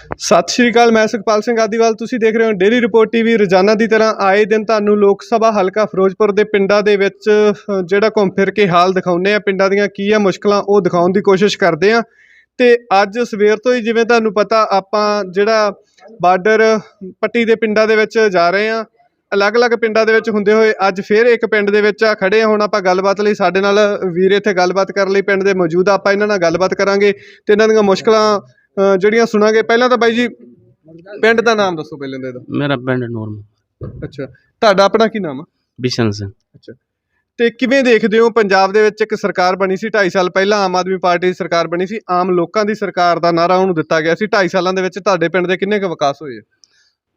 ਸਤਿ ਸ਼੍ਰੀ ਅਕਾਲ, ਮੈਂ ਸੁਖਪਾਲ ਸਿੰਘ ਆਦੀਵਾਲ। ਤੁਸੀਂ ਦੇਖ ਰਹੇ ਹੋ ਡੇਲੀ ਰਿਪੋਰਟ ਟੀਵੀ ਰੋਜ਼ਾਨਾ ਦੀ ਤਰ੍ਹਾਂ ਆਏ ਦਿਨ ਤੁਹਾਨੂੰ ਲੋਕ ਸਭਾ ਹਲਕਾ ਫਿਰੋਜ਼ਪੁਰ ਦੇ ਪਿੰਡਾਂ ਦੇ ਵਿੱਚ ਜਿਹੜਾ ਘੁੰਮ ਫਿਰ ਕੇ ਹਾਲ ਦਿਖਾਉਂਦੇ ਆ, ਪਿੰਡਾਂ ਦੀਆਂ ਕੀ ਆ ਮੁਸ਼ਕਲਾਂ, ਉਹ ਦਿਖਾਉਣ ਦੀ ਕੋਸ਼ਿਸ਼ ਕਰਦੇ ਆ। ਤੇ ਅੱਜ ਸਵੇਰ ਤੋਂ ਹੀ ਜਿਵੇਂ ਤੁਹਾਨੂੰ ਪਤਾ, ਆਪਾਂ ਜਿਹੜਾ ਬਾਰਡਰ ਪੱਟੀ ਦੇ ਪਿੰਡਾਂ ਦੇ ਵਿੱਚ ਜਾ ਰਹੇ ਆ, ਅਲੱਗ-ਅਲੱਗ ਪਿੰਡਾਂ ਦੇ ਵਿੱਚ ਹੁੰਦੇ ਹੋਏ, ਅੱਜ ਫਿਰ ਇੱਕ ਪਿੰਡ ਦੇ ਵਿੱਚ ਆ ਖੜੇ ਹੁਣ ਆਪਾਂ ਗੱਲਬਾਤ ਲਈ ਸਾਡੇ ਨਾਲ ਵੀਰ ਇੱਥੇ ਗੱਲਬਾਤ ਕਰਨ ਲਈ ਪਿੰਡ ਦੇ ਮੌਜੂਦ ਆਪਾਂ ਇਹਨਾਂ ਨਾਲ ਗੱਲਬਾਤ ਕਰਾਂਗੇ ਤੇ ਇਹਨਾਂ ਦੀਆਂ ਮੁਸ਼ਕਲਾਂ ਅ, ਜਿਹੜੀਆਂ ਸੁਣਾਂਗੇ ਪਹਿਲਾਂ ਤਾਂ ਬਾਈ ਜੀ ਪਿੰਡ ਦਾ ਨਾਮ ਦੱਸੋ ਪਹਿਲਾਂ ਦੇ ਮੇਰਾ ਪਿੰਡ ਨੂਰਮ। ਅੱਛਾ ਤੁਹਾਡਾ ਆਪਣਾ ਕੀ ਨਾਮ ਆ? ਬਿਸ਼ਨ ਸਿੰਘ। ਅੱਛਾ ਤੇ ਕਿਵੇਂ ਦੇਖਦੇ ਹੋ ਪੰਜਾਬ ਦੇ ਵਿੱਚ ਇੱਕ ਸਰਕਾਰ ਬਣੀ ਸੀ 2.5 ਸਾਲ ਪਹਿਲਾਂ ਆਮ ਆਦਮੀ ਪਾਰਟੀ ਦੀ ਸਰਕਾਰ ਬਣੀ ਸੀ ਆਮ ਲੋਕਾਂ ਦੀ ਸਰਕਾਰ ਦਾ ਨਾਰਾ ਉਹਨੂੰ ਦਿੱਤਾ ਗਿਆ ਸੀ 2.5 ਸਾਲਾਂ ਦੇ ਵਿੱਚ ਤੁਹਾਡੇ ਪਿੰਡ ਦੇ ਕਿੰਨੇ ਕੁ ਵਿਕਾਸ ਹੋਏ ਆ?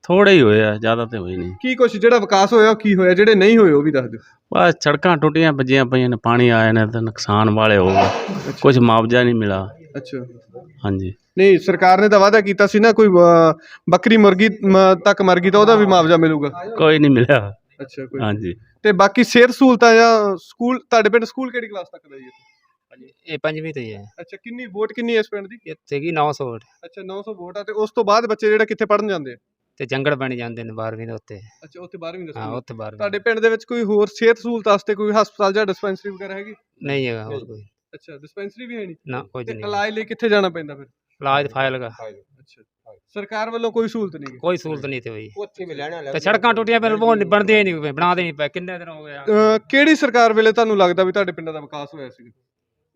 ਥੋੜੇ ਹੀ ਹੋਏ ਆ ਜ਼ਿਆਦਾ ਤੇ ਹੋਏ ਨਹੀਂ। ਕੀ ਕੁਛ ਜਿਹੜਾ ਵਿਕਾਸ ਹੋਇਆ ਉਹ ਕੀ ਹੋਇਆ ਜਿਹੜੇ ਨਹੀਂ ਹੋਏ ਉਹ ਵੀ ਦੱਸ ਦਿਓ। ਬਸ ਸੜਕਾਂ ਟੁੱਟੀਆਂ ਵੱਜੀਆਂ ਪਈਆਂ ਨੇ ਪਾਣੀ ਆਇਆ ਨੇ ਤੇ ਨੁਕਸਾਨ ਵਾਲੇ ਹੋ ਗਏ। ਕੁਝ ਮੁਆਵਜ਼ਾ ਨਹੀਂ ਮਿਲਾ ਅੱਛਾ। ਹਾਂਜੀ। ਨਹੀਂ ਸਰਕਾਰ ਨੇ ਤਾਂ ਵਾਅਦਾ ਕੀਤਾ ਸੀ ਨਾ ਕੋਈ ਅ, ਬੱਕਰੀ ਮੁਰਗੀ ਮ, ਤੱਕ ਮਰ ਗਈ ਤਾਂ ਉਹਦਾ ਵੀ ਮੁਆਵਜ਼ਾ ਮਿਲੂਗਾ। ਕੋਈ ਨਹੀਂ ਮਿਲਿਆ। ਅੱਛਾ ਕੋਈ ਹਾਂਜੀ। ਤੇ ਬਾਕੀ ਸਿਹਤ ਸਹੂਲਤਾਂ ਜਾਂ ਸਕੂਲ ਤੁਹਾਡੇ ਪਿੰਡ ਸਕੂਲ ਕਿਹੜੀ ਕਲਾਸ ਤੱਕ ਦਾ ਜੀ ਇਹ ਪੰਜਵੀਂ ਤੋਂ ਹੀ ਅੱਛਾ ਕਿੰਨੀ ਵੋਟ ਕਿੰਨੀ ਹੈ ਇਸ ਪਿੰਡ ਦੀ? ਇੱਥੇ ਕੀ 900 ਵੋਟ। ਅੱਛਾ 900 ਵੋਟ ਆ ਤੇ ਉਸ ਤੋਂ ਬਾਅਦ ਬੱਚੇ ਜਿਹੜੇ ਕਿੱਥੇ ਪੜਨ ਜਾਂਦੇ ਆ? ਤੇ ਜੰਗੜ ਬਣ ਜਾਂਦੇ ਨੇ 12ਵੀਂ ਦੇ ਉੱਤੇ। ਅੱਛਾ ਉੱਥੇ 12ਵੀਂ ਦੇ ਹਾਂ ਉੱਥੇ 12ਵੀਂ ਤੁਹਾਡੇ ਪਿੰਡ ਦੇ ਵਿੱਚ ਕੋਈ ਹੋਰ ਸਿਹਤ ਸਹੂਲਤ ਵਾਸਤੇ ਕੋਈ ਹਸਪਤਾਲ ਜਾਂ ਡਿਸਪੈਂਸਰੀ ਵਗੈਰਾ ਹੈਗੀ? ਨਹੀਂ ਹੈਗਾ ਹੋਰ ਕੋਈ। ਅੱਛਾ ਡਿਸਪੈਂਸਰੀ ਵੀ ਹੈ ਨਹੀਂ? ਨਾ ਕੁਝ ਤੇ ਨਹੀਂ। ਇਲਾਜ ਲਈ ਕਿੱਥੇ ਜਾਣਾ ਪੈਂਦਾ ਫਿਰ? ਇਲਾਜ ਫਾਇਲ ਦਾ ਅੱਛਾ ਸਰਕਾਰ ਵੱਲੋਂ ਕੋਈ ਸਹੂਲਤ ਨਹੀਂ ਕੋਈ ਸਹੂਲਤ ਨਹੀਂ ਤੇ ਹੋਈ। ਉੱਥੇ ਵੀ ਲੈਣਾ ਤੇ ਸੜਕਾਂ ਟੁੱਟੀਆਂ ਪਰ ਉਹ ਹੀ ਨਹੀਂ ਬਣਾਦੇ ਨਹੀਂ ਪਏ। ਕਿੰਨੇ ਦਿਨ ਹੋ ਗਏ ਆ। ਅਹ ਕਿਹੜੀ ਸਰਕਾਰ ਵੇਲੇ ਤੁਹਾਨੂੰ ਲੱਗਦਾ ਵੀ ਤੁਹਾਡੇ ਪਿੰਡਾਂ ਦਾ ਵਿਕਾਸ ਹੋਇਆ ਸੀ?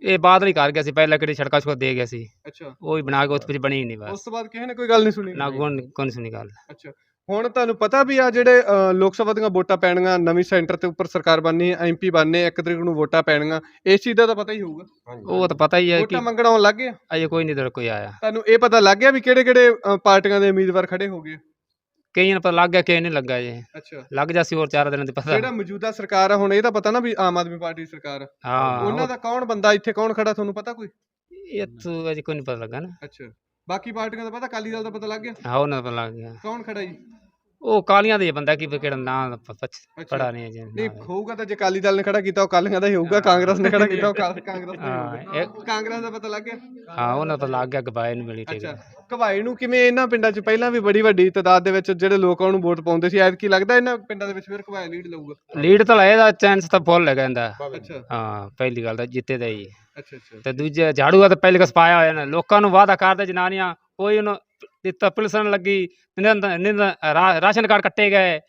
ਇਹ ਬਾਦਲ ਹੀ ਕਰ ਗਿਆ ਸੀ ਪਹਿਲਾਂ ਕਿਹੜੀ ਸੜਕਾਂ ਛੋ ਦੇ ਗਿਆ ਸੀ। ਅੱਛਾ। ਉਹ ਹੀ ਬਣਾ ਕੇ ਉਸ ਵਿੱਚ ਬਣੀ ਹੀ ਨਹੀਂ ਉਸ ਬਸ ਤੋਂ ਬਾਅਦ ਕਿਸੇ ਨੇ ਕੋਈ ਗੱਲ ਨਹੀਂ ਸੁਣੀ? ਨਾ ਗੁਣ ਕੋਣ ਸੁਣੀ ਗੱਲ। ਅੱਛਾ। ਹੁਣ ਤੁਹਾਨੂੰ ਪਤਾ ਵੀ ਆ ਜਿਹੜੇ ਲੋਕ ਸਭਾ ਦੀਆਂ ਵੋਟਾਂ ਪੈਣੀਆਂ ਨਵੀਂ ਸੈਂਟਰ ਤੇ ਉੱਪਰ ਸਰਕਾਰ ਬਣਨੀ ਹੈ ਐਮਪੀ ਬਣਨੇ ਇੱਕ ਤਰੀਕ ਨੂੰ ਵੋਟਾਂ ਪੈਣੀਆਂ ਇਸ ਚੀਜ਼ ਦਾ ਤਾਂ ਪਤਾ ਹੀ ਹੋਊਗਾ। ਉਹ ਤਾਂ ਪਤਾ ਹੀ ਹੈ ਕਿ ਵੋਟਾਂ ਮੰਗਣ ਆਉਣ ਲੱਗ ਗਏ? ਅਜੇ ਕੋਈ ਨਹੀਂ ਦਰ ਕੋਈ ਆਇਆ। ਤੁਹਾਨੂੰ ਇਹ ਪਤਾ ਲੱਗ ਗਿਆ ਵੀ ਕਿਹੜੇ ਕਿਹੜੇ ਪਾਰਟੀਆਂ ਦੇ ਉਮੀਦਵਾਰ ਖੜੇ ਹੋ ਗਏ? ਕਈਆਂ ਨੂੰ ਪਤਾ ਲੱਗ ਗਿਆ ਕਿ ਨਹੀਂ ਲੱਗਾ ਜੇ ਅੱਛਾ। ਲੱਗ ਜਾ ਸੀ ਹੋਰ ਚਾਰ ਦਿਨਾਂ ਦੇ ਪਤਾ। ਜਿਹੜਾ ਮੌਜੂਦਾ ਸਰਕਾਰ ਆ ਹੁਣ ਇਹ ਤਾਂ ਪਤਾ ਨਾ ਵੀ ਆਮ ਆਦਮੀ ਪਾਰਟੀ ਦੀ ਸਰਕਾਰ। ਹਾਂ। ਉਹਨਾਂ ਦਾ ਕੌਣ ਬੰਦਾ ਇੱਥੇ ਕੌਣ ਖੜਾ ਤੁਹਾਨੂੰ ਪਤਾ ਕੋਈ? ਇਹ ਤੋਂ ਅਜੇ ਕੋਈ ਨਹੀਂ ਪਤਾ ਲੱਗਾ ਨਾ। ਅੱਛਾ। ਬਾਕੀ ਪਾਰਟੀਆਂ ਦਾ ਪਤਾ ਅਕਾਲੀ ਦਲ ਦਾ ਪਤਾ ਲੱਗ ਗਿਆ। ਹਾਂ ਉਹਨਾਂ ਦਾ ਪਤਾ ਲੱਗ ਗਿਆ। ਕੌਣ ਖੜਾ ਜੀ? ਉਹ ਕਾਲੀਆਂ ਦੇ ਬੰਦਾ ਕੀ ਕਿਹੜਾ ਨਾਂ ਪੜਾ ਨਹੀਂ ਜੀ ਨਹੀਂ ਹੋਊਗਾ ਤਾਂ ਜੇ ਅਕਾਲੀ ਦਲ ਨੇ ਖੜਾ ਕੀਤਾ ਉਹ ਕਾਲੀਆਂ ਦਾ ਹੀ ਹੋਊਗਾ ਕਾਂਗਰਸ ਨੇ ਖੜਾ ਕੀਤਾ ਉਹ ਕਾਂਗਰਸ ਦਾ ਹੀ ਇਹ- ਕਾਂਗਰਸ ਦਾ ਪਤਾ ਲੱਗ ਗਿਆ। ਹਾਂ ਉਹਨਾਂ ਦਾ ਲੱਗ ਗਿਆ ਗਵਾਏ ਨੂੰ ਮਿਲੀ ਠੀਕ ਅੱਛਾ ਘਵਾਈ ਨੂੰ ਕਿਵੇਂ ਇਹਨਾਂ ਪਿੰਡਾਂ 'ਚ ਪਹਿਲਾਂ ਵੀ ਬੜੀ ਵੱਡੀ ਤਾਦਾਦ ਦੇ ਵਿੱਚ ਜਿਹੜੇ ਲੋਕ ਉਹਨੂੰ ਵੋਟ ਪਾਉਂਦੇ ਸੀ ਐਤਕੀ ਲੱਗਦਾ ਇਹਨਾਂ ਪਿੰਡਾਂ ਦੇ ਵਿੱਚ ਫਿਰ ਘਵਾਈ ਲੀਡ ਲਊਗਾ। ਲੀਡ ਤਾਂ ਲਏ ਦਾ ਚਾਂਸ ਤਾਂ ਫੁੱਲ ਹੈਗਾ ਇਹਦਾ। ਅੱਛਾ। ਹਾਂ ਪਹਿਲੀ ਗੱਲ ਤਾਂ ਜਿੱਤੇ ਦਾ ਹੀ। ਅੱਛਾ ਅੱਛਾ। ਤੇ ਦੂਜੇ ਝਾੜੂ ਆ ਤਾਂ ਪਹਿਲੇ ਕਸ ਪਾਇਆ ਹੋਇਆ ਨਾ ਲੋਕਾਂ ਨੂੰ ਵਾਅਦਾ ਕਰਦੇ ਜਨਾਨੀਆਂ ਕੋਈ ਉਹਨੂੰ ਦਿੱਤਾ ਲੱਗੀ ਨਿੰਦ ਨਿੰਦ ਰਾ- ਰਾਸ਼ਨ ਕਾਰਡ ਕੱਟੇ ਗਏ।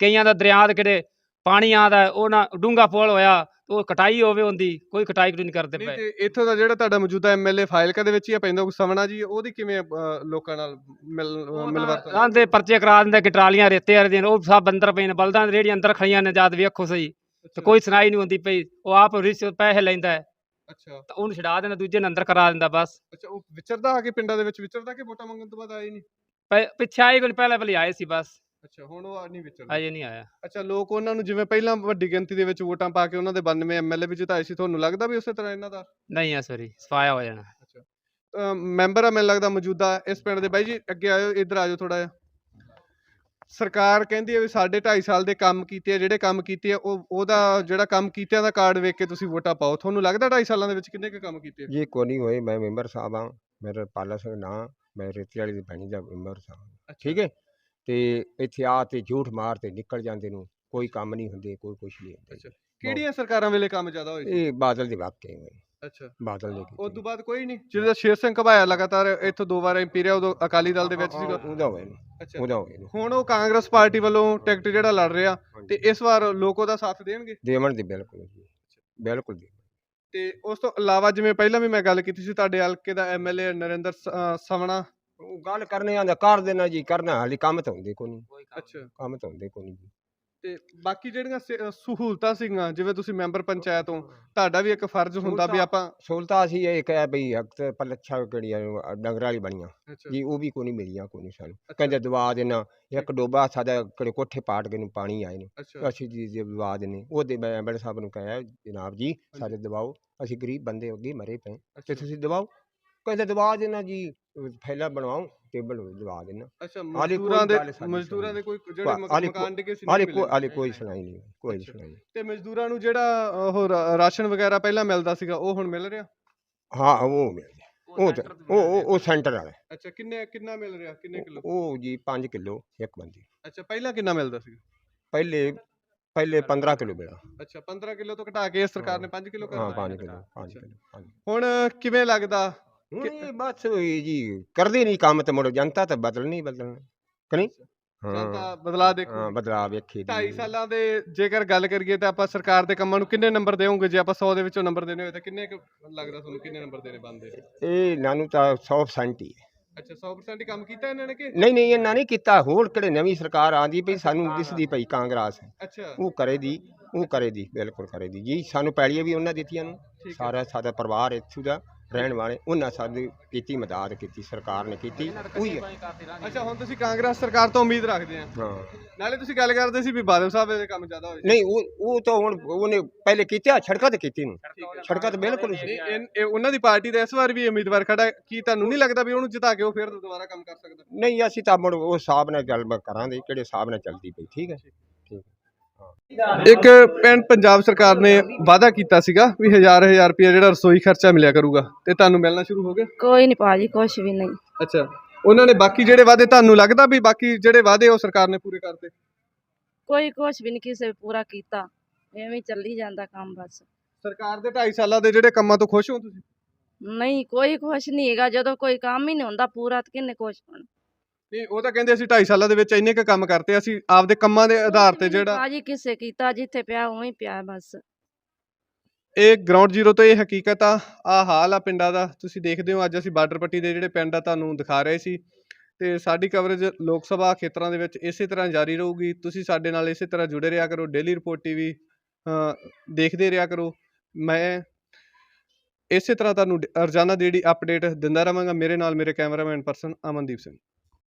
ਕਈਆਂ ਦਾ ਦਰਿਆ ਦੇ ਕਿਤੇ ਪਾਣੀ ਆਦਾ ਉਹ ਨਾ ਡੂੰਗਾ ਪੁਲ ਹੋਇਆ ਉਹ ਕਟਾਈ ਹੋਵੇ ਹੁੰਦੀ ਕੋਈ ਕਟਾਈ ਨਹੀਂ ਕਰਦੇ ਪਏ। ਇੱਥੋਂ ਦਾ ਜਿਹੜਾ ਤੁਹਾਡਾ ਮੌਜੂਦਾ ਐਮਐਲਏ ਫਾਈਲਕਾ ਦੇ ਵਿੱਚ ਹੀ ਆ ਪੈਂਦਾ ਸਮਣਾ ਜੀ ਉਹਦੀ ਕਿਵੇਂ ਲੋਕਾਂ ਨਾਲ ਮਿਲ ਮਿਲਵਰਤਨ ਆਂਦੇ ਪਰਚੇ ਕਰਾ ਦਿੰਦੇ ਕਿ ਟਰਾਲੀਆਂ ਰੇਤੇ ਵਾਲੇ ਦੀਆਂ ਉਹ ਸਭ ਅੰਦਰ ਨੇ ਬਲਦਾਂ ਦੀ ਰੇੜੀ ਅੰਦਰ ਖੜੀਆਂ ਨੇ ਜਦ ਵੇਖੋ ਸਹੀ ਤੇ ਕੋਈ ਸੁਣਾਈ ਨਹੀਂ ਹੁੰਦੀ ਪਈ ਉਹ ਆਪ ਰਿਸ਼ ਪੈਸੇ ਲੈਂਦਾ ਹੈ। ਅੱਛਾ। ਤਾਂ ਉਹਨੂੰ ਛਡਾ ਦਿੰਦਾ ਦੂਜੇ ਨੂੰ ਅੰਦਰ ਕਰਾ ਦਿੰਦਾ ਬਸ। ਅੱਛਾ ਉਹ ਵਿਚਰਦਾ ਆ ਕੇ ਪਿੰਡਾਂ ਦੇ ਵਿੱਚ ਵਿਚਰਦਾ ਕਿ ਵੋਟਾਂ ਮੰਗਣ ਤੋਂ ਬਾਅਦ ਆਏ ਨਹੀਂ? ਪਿੱਛੇ ਆਏ ਕੋਈ ਪਹਿਲਾਂ ਪਹਿਲੇ ਆਏ ਸੀ ਬਸ। ਅੱਛਾ ਹੁਣ ਉਹ ਨਹੀਂ ਵਿਚਰਦਾ। ਅਜੇ ਨਹੀਂ ਆਇਆ। ਅੱਛਾ ਲੋਕ ਉਹਨਾਂ ਨੂੰ ਜਿਵੇਂ ਪਹਿਲਾਂ ਵੱਡੀ ਗਿਣਤੀ ਦੇ ਵਿੱਚ ਵੋਟਾਂ ਪਾ ਕੇ ਉਹਨਾਂ ਦੇ 92 ਐਮਐਲਏ ਵੀ ਜਿਤਾਏ ਸੀ ਤੁਹਾਨੂੰ ਲੱਗਦਾ ਵੀ ਉਸੇ ਤਰ੍ਹਾਂ ਇਹਨਾਂ ਦਾ? ਨਹੀਂ ਆ ਸੌਰੀ ਸਫਾਇਆ ਹੋ ਜਾਣਾ। ਅਹ ਮੈਂਬਰ ਆ ਮੈਨੂੰ ਲੱਗਦਾ ਮੌਜੂਦਾ ਇਸ ਪਿੰਡ ਦੇ ਬਾਈ ਜੀ ਅੱਗੇ ਆਇਓ ਇੱਧਰ ਆਜੋ ਥੋੜਾ ਜਿਹਾ। ਸਰਕਾਰ ਕਹਿੰਦੀ ਹੈ ਵੀ ਸਾਡੇ 2.5 ਸਾਲ ਦੇ ਕੰਮ ਕੀਤੇ ਆ ਜਿਹੜੇ ਕੰਮ ਕੀਤੇ ਆ ਉਹ ਉਹਦਾ ਜਿਹੜਾ ਕੰਮ ਕੀਤਿਆਂ ਦਾ ਕਾਰਡ ਵੇਖ ਕੇ ਤੁਸੀਂ ਵੋਟਾਂ ਪਾਓ। ਤੁਹਾਨੂੰ ਲੱਗਦਾ 2.5 ਸਾਲਾਂ ਦੇ ਵਿੱਚ ਕਿੰਨੇ ਕੁ ਕੰਮ ਕੀਤੇ ਆ? ਜੀ ਕੋਈ ਨਹੀਂ ਹੋਏ ਮੈਂ ਮੈਂਬਰ ਸਾਹਿਬ ਹਾਂ ਮੇਰਾ ਪਾਲਾ ਸਿੰਘ ਨਾਂ ਮੈਂ ਰੇਤੀ ਵਾਲੀ ਦੀ ਭੈਣੀ ਦਾ ਮੈਂਬਰ ਸਾਹਿਬ ਠੀਕ ਹੈ? ਤੇ ਇੱਥੇ ਆ ਤੇ ਝੂਠ ਮਾਰ ਤੇ ਨਿਕਲ ਜਾਂਦੇ ਨੂੰ ਕੋਈ ਕੰਮ ਨਹੀਂ ਹੁੰਦੇ ਕੋਈ ਕੁਛ ਨਹੀਂ ਹੁੰਦਾ। ਕਿਹੜੀਆਂ ਸਰਕਾਰਾਂ ਵੇਲੇ ਕੰਮ ਜ਼ਿਆਦਾ ਹੋਏ ਇਹ ਬਾਦਲ ਦੇ ਵਾਕਏ ਹੋਏ। ਅੱਛਾ। ਬਾਦਲ ਨੇ ਉਸ ਤੋਂ ਬਾਅਦ ਕੋਈ ਨਹੀਂ? ਜਿਹੜਾ ਸ਼ੇਰ ਸਿੰਘ ਘਬਾਇਆ ਲਗਾਤਾਰ ਇੱਥੋਂ ਦੋ ਵਾਰ ਰਿਹਾ ਉਦੋਂ ਅਕਾਲੀ ਦਲ ਦੇ ਵਿੱਚ ਸੀਗਾ। ਉਹਦਾ ਨੇ, ਅੱਛਾ। ਉਹਦਾ ਹੋਏ ਨੇ। ਹੁਣ ਉਹ ਕਾਂਗਰਸ ਪਾਰਟੀ ਵੱਲੋਂ ਟਿਕਟ ਜਿਹੜਾ ਲੜ ਰਿਹਾ ਤੇ ਇਸ ਵਾਰ ਲੋਕ ਉਹਦਾ ਸਾਥ ਦੇਣਗੇ? ਦੇਵਣ ਦੀ ਬਿਲਕੁਲ ਬਿਲਕੁਲ ਜੀ ਤੇ ਉਸ ਤੋਂ ਇਲਾਵਾ ਜਿਵੇਂ ਪਹਿਲਾਂ ਵੀ ਮੈਂ ਗੱਲ ਕੀਤੀ ਸੀ ਤੁਹਾਡੇ ਹਲਕੇ ਦਾ ਐਮਐਲਏ ਨਰਿੰਦਰ ਸਵਣਾ। ਉਹ ਗੱਲ ਕਰਨੇ ਆਂਦਾ ਕਰ ਦੇਣਾ ਜੀ ਕਰਨਾ ਹਾਲੇ ਕੰਮ ਤਾਂ ਹੁੰਦੇ ਕੋਈ ਨਹੀਂ। ਅੱਛਾ। ਕੰਮ ਤਾਂ ਹੁੰਦੇ ਕੋਈ ਨਹੀਂ ਜੀ। ਤੇ ਬਾਕੀ ਜਿਹੜੀਆਂ ਸੇ- ਸਹੂਲਤਾਂ ਸੀਗੀਆਂ ਜਿਵੇਂ ਤੁਸੀਂ ਮੈਂਬਰ ਪੰਚਾਇਤ ਹੋ ਤੁਹਾਡਾ ਵੀ ਇੱਕ ਫਰਜ਼ ਹੁੰਦਾ ਵੀ ਸਹੂਲਤਾਂ- ਆਪਾਂ ਸਹੂਲਤਾਂ ਅਸੀਂ ਇਹ ਕਹਿ ਬਈ ਹਕਤ ਪਲੱਛਾ ਕਿਹੜੀਆਂ ਡੰਗਰਾਂ ਵਾਲੀ ਬਣੀਆਂ। ਅੱਛਾ। ਜੀ ਉਹ ਵੀ ਕੋਈ ਨਹੀਂ ਮਿਲੀਆਂ ਕੋਈ ਨਹੀਂ ਸਾਨੂੰ। ਕਹਿੰਦੇ ਦਵਾ ਦੇਣਾ ਇੱਕ ਡੋਬਾ ਸਾਡਾ ਕਿਹੜੇ ਕੋਠੇ ਪਾਟ ਕੇ ਨੂੰ ਪਾਣੀ ਆਏ ਨੇ। ਅੱਛਾ। ਅਸੀਂ ਜੀ ਜੀ ਦਵਾ ਦੇਣੇ ਉਹਦੇ ਮੈਂ ਐਮਐਲਏ ਸਾਹਿਬ ਨੂੰ ਕਿਹਾ ਜਨਾਬ ਜੀ ਸਾਡੇ ਦਵਾਓ ਅਸੀਂ ਗਰੀਬ ਬੰਦੇ ਅੱਗੇ ਮਰੇ ਪਏ। ਤੇ ਅੱਛਾ। ਤੁਸੀਂ ਦਵਾਓ। ਕਹਿੰਦੇ ਦਵਾ ਦੇਣਾ ਜੀ ਫੈਲਾ ਬਣਵਾਓ। ਟੇਬਲ ਦਵਾ ਦੇਣਾ ਅੱਛਾ ਮਜ਼ਦੂਰਾਂ ਦੇ ਮਜ਼ਦੂਰਾਂ ਦੇ ਕੋਈ ਜਿਹੜੇ ਮਕਾਨ ਡਿੱਗੇ ਸੀ ਹਾਲੇ ਕੋਈ। ਹਾਲੇ ਕੋਈ ਸੁਣਾਈ ਨਹੀਂ ਕੋਈ। ਸੁਣਾਈ। ਤੇ ਮਜ਼ਦੂਰਾਂ ਨੂੰ ਜਿਹੜਾ ਉਹ ਰਾਸ਼ਨ ਵਗੈਰਾ ਪਹਿਲਾਂ ਮਿਲਦਾ ਸੀਗਾ ਉਹ ਹੁਣ ਮਿਲ ਰਿਹਾ? ਹਾਂ ਉਹ ਮਿਲ ਗਿਆ ਉਹ ਉਹ ਉਹ- ਸੈਂਟਰ ਵਾਲਾ। ਅੱਛਾ ਕਿੰਨੇ ਕਿੰਨਾ ਮਿਲ ਰਿਹਾ? ਕਿੰਨੇ ਕਿਲੋ? ਉਹ ਜੀ 5 ਕਿਲੋ ਇੱਕ ਬੰਦੀ। ਅੱਛਾ ਪਹਿਲਾਂ ਕਿੰਨਾ ਮਿਲਦਾ ਸੀ ਪਹਿਲੇ ਪਹਿਲੇ 15 ਕਿਲੋ ਮਿਲਾ ਅੱਛਾ 15 ਕਿਲੋ ਤੋਂ ਘਟਾ ਕੇ ਸਰਕਾਰ ਨੇ 5 ਕਿਲੋ ਕਰ ਹਾਂ। ਦਿੱਤਾ 5 ਕਿਲੋ 5 ਅੱਛਾ। ਕਿਲੋ ਹੁਣ ਕਿਵੇਂ ਲੱਗਦਾ? ਹੁਣ ਇਹ ਬਸ ਇਹ ਜੀ ਕਰਦੇ ਨਹੀਂ ਕੰਮ ਤੇ ਮੁੜ ਜਨਤਾ ਤਾਂ ਬਦਲਣੀ ਬਦਲਣਾ ਕਿ ਨਹੀਂ? ਜਨਤਾ ਹਾਂ ਬਦਲਾ ਦੇਖੋ। ਹਾਂ ਬਦਲਾਅ ਵੇਖੀ 2.5 ਸਾਲਾਂ ਦੇ ਜੇਕਰ ਗੱਲ ਕਰੀਏ ਤਾਂ ਆਪਾਂ ਸਰਕਾਰ ਦੇ ਕੰਮਾਂ ਨੂੰ ਕਿੰਨੇ ਨੰਬਰ ਦੇਵੋਗੇ ਜੇ ਆਪਾਂ 100 ਦੇ ਵਿੱਚੋਂ ਨੰਬਰ ਦੇਣੇ ਹੋਏ ਤਾਂ ਕਿੰਨੇ ਕੁ ਲੱਗਦਾ ਤੁਹਾਨੂੰ ਕਿੰਨੇ ਨੰਬਰ ਦੇਣੇ ਬੰਦੇ ਇਹ ਨਾਨੂੰ ਤਾਂ 100% ਹੀ ਹੈ। ਅੱਛਾ 100% ਹੀ ਕੰਮ ਕੀਤਾ ਇਹਨਾਂ ਨੇ ਕਿ? ਨਹੀਂ ਨਹੀਂ ਇਹਨਾਂ ਨਹੀਂ ਕੀਤਾ। ਹੋਰ ਕਿਹੜੇ ਨਵੀਂ ਸਰਕਾਰ ਆਂਦੀ ਪਈ ਸਾਨੂੰ ਦਿਸਦੀ ਪਈ ਕਾਂਗਰਸ। ਅੱਛਾ। ਉਹ ਕਰੇ ਦੀ ਉਹ ਕਰੇ ਦੀ ਬਿਲਕੁਲ ਕਰੇ ਦੀ। ਜੀ ਸਾਨੂੰ ਪੈਲੀਆਂ ਵੀ ਉਹਨਾਂ ਦਿੱਤੀਆਂ ਨੂੰ। ਸਾਰਾ ਸਾਡਾ ਪਰਿਵਾਰ ਇੱਥੋਂ ਦਾ ਰਹਿਣ ਵਾਲੇ ਉਹਨਾਂ ਸਾਡੀ ਕੀਤੀ ਮਦਦ ਕੀਤੀ ਸਰਕਾਰ ਨੇ ਕੀਤੀ ਉਹੀ ਹੈ। ਅੱਛਾ ਹੁਣ ਤੁਸੀਂ ਕਾਂਗਰਸ ਸਰਕਾਰ ਤੋਂ ਉਮੀਦ ਰੱਖਦੇ ਆ? ਹਾਂ। ਨਾਲੇ ਤੁਸੀਂ ਗੱਲ ਕਰਦੇ ਸੀ ਵੀ ਬਾਦਲ ਸਾਹਿਬ ਦੇ ਕੰਮ ਜ਼ਿਆਦਾ ਹੋਏ ਨਹੀਂ ਉਹ ਉਹ ਤਾਂ ਹੁਣ ਉਹਨੇ ਪਹਿਲੇ ਕੀਤਾ ਸੜਕਾਂ ਤੇ ਕੀਤੀ ਨੂੰ ਸੜਕਾਂ ਤੇ ਬਿਲਕੁਲ ਨਹੀਂ। ਨਹੀਂ ਇਹ- ਇਹ ਉਹਨਾਂ ਦੀ ਪਾਰਟੀ ਦਾ ਇਸ ਵਾਰ ਵੀ ਉਮੀਦਵਾਰ ਖੜਾ ਹੈ। ਕੀ ਤੁਹਾਨੂੰ ਨਹੀਂ ਲੱਗਦਾ ਵੀ ਉਹਨੂੰ ਜਿਤਾ ਕੇ ਉਹ ਫਿਰ ਦੁਬਾਰਾ ਕੰਮ ਕਰ ਸਕਦਾ? ਨਹੀਂ ਅਸੀਂ ਤਾਂ ਮੁੜ ਉਸ ਹਿਸਾਬ ਨਾਲ ਗੱਲ ਕਰਾਂਗੇ ਕਿਹੜੇ ਹਿਸਾਬ ਨਾਲ ਚੱਲਦੀ ਪਈ ਠੀਕ ਹੈ। ਇੱਕ ਪਿੰਡ ਪੰਜਾਬ ਸਰਕਾਰ ਨੇ ਵਾਅਦਾ ਕੀਤਾ ਸੀਗਾ ਵੀ ਹਜ਼ਾਰ ਹਜ਼ਾਰ ਰੁਪਏ ਜਿਹੜਾ ਰਸੋਈ ਖਰਚਾ ਮਿਲਿਆ ਕਰੂਗਾ ਤੇ ਤੁਹਾਨੂੰ ਮਿਲਣਾ ਸ਼ੁਰੂ ਹੋ ਗਿਆ? ਕੋਈ ਨਹੀਂ ਭਾਜੀ ਕੁਛ ਵੀ ਨਹੀਂ। ਅੱਛਾ। ਉਹਨਾਂ ਨੇ ਬਾਕੀ ਜਿਹੜੇ ਵਾਅਦੇ ਤੁਹਾਨੂੰ ਲੱਗਦਾ ਵੀ ਬਾਕੀ ਜਿਹੜੇ ਵਾਅਦੇ ਉਹ ਸਰਕਾਰ ਨੇ ਪੂਰੇ ਕਰਤੇ? ਕੋਈ ਕੁਛ ਵੀ ਨਹੀਂ ਕਿਸੇ ਪੂਰਾ ਕੀਤਾ। ਐਵੇਂ ਚੱਲੀ ਜਾਂਦਾ ਕੰਮ ਬਸ। ਸਰਕਾਰ ਦੇ 2.5 ਸਾਲਾਂ ਦੇ ਜਿਹੜੇ ਕੰਮਾਂ ਤੋਂ ਖੁਸ਼ ਹੋ ਤੁਸੀਂ? ਨਹੀਂ ਕੋਈ ਕੁਛ ਨਹੀਂ ਹੈਗਾ। ਜਦੋਂ ਕੋਈ ਕੰਮ ਹੀ ਨਹੀਂ ਹੁੰਦਾ ਪੂਰਾ ਤੇ ਕਿੰਨੇ ਕੁਛ ਹੋਣਾ? ਨਹੀਂ ਉਹ ਤਾਂ ਕਹਿੰਦੇ ਅਸੀਂ 2.5 ਸਾਲਾਂ ਦੇ ਵਿੱਚ ਇੰਨੇ ਕੁ ਕੰਮ ਕਰਤੇ ਅਸੀਂ ਆਪਦੇ ਕੰਮਾਂ ਦੇ ਆਧਾਰ ਤੇ ਜਿਹੜਾ ਭਾਜੀ ਕਿਸੇ ਕੀਤਾ ਜਿੱਥੇ ਪਿਆ ਉਵੇਂ ਹੀ ਪਿਆ ਬਸ। ਇਹ ਗਰਾਊਂਡ ਜ਼ੀਰੋ ਤੋਂ ਇਹ ਹਕੀਕਤ ਆ ਆ ਹਾਲ ਆ ਪਿੰਡਾਂ ਦਾ ਤੁਸੀਂ ਦੇਖਦੇ ਹੋ ਅੱਜ ਅਸੀਂ ਬਾਰਡਰ ਪੱਟੀ ਦੇ ਜਿਹੜੇ ਪਿੰਡ ਆ ਤੁਹਾਨੂੰ ਦਿਖਾ ਰਹੇ ਸੀ। ਤੇ ਸਾਡੀ ਕਵਰੇਜ ਲੋਕ ਸਭਾ ਖੇਤਰਾਂ ਦੇ ਵਿੱਚ ਇਸੇ ਤਰ੍ਹਾਂ ਜਾਰੀ ਰਹੂਗੀ ਤੁਸੀਂ ਸਾਡੇ ਨਾਲ ਇਸੇ ਤਰ੍ਹਾਂ ਜੁੜੇ ਰਿਹਾ ਕਰੋ ਡੇਲੀ ਰਿਪੋਰਟ ਟੀਵੀ ਦੇਖਦੇ ਰਿਹਾ ਕਰੋ। ਮੈਂ ਇਸੇ ਤਰ੍ਹਾਂ ਤੁਹਾਨੂੰ ਰੋਜ਼ਾਨਾ ਦੀ ਜਿਹੜੀ ਅਪਡੇਟ ਦਿੰਦਾ ਰਹਾਂਗਾ ਮੇਰੇ ਨਾਲ ਮੇਰੇ ਕੈਮਰਾਮੈਨ ਪਰਸਨ ਅਮਨਦੀਪ ਸਿੰਘ।